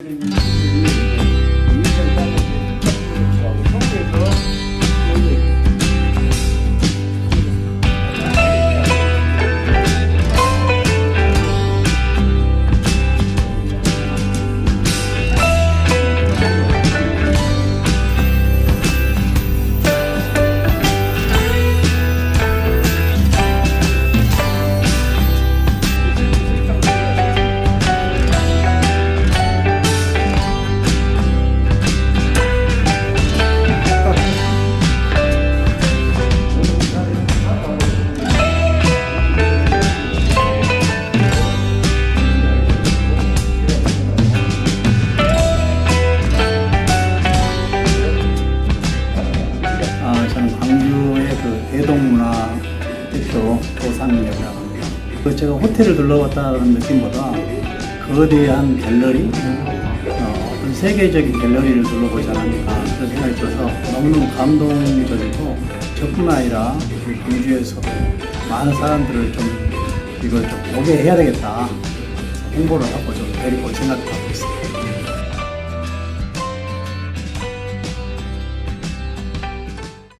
아, 대동문화 대표 도상이라고 합니다. 그 제가 호텔을 둘러봤다는 느낌보다 거대한 갤러리, 어, 어떤 세계적인 갤러리를 둘러보지 않았나 그런 생각이 들어서 너무너무 감동적이고 저뿐만 아니라 우리 광주에서 많은 사람들을 좀 이걸 좀 보게 해야 되겠다 홍보를 하고 좀 데리고 생각하고 있습니다.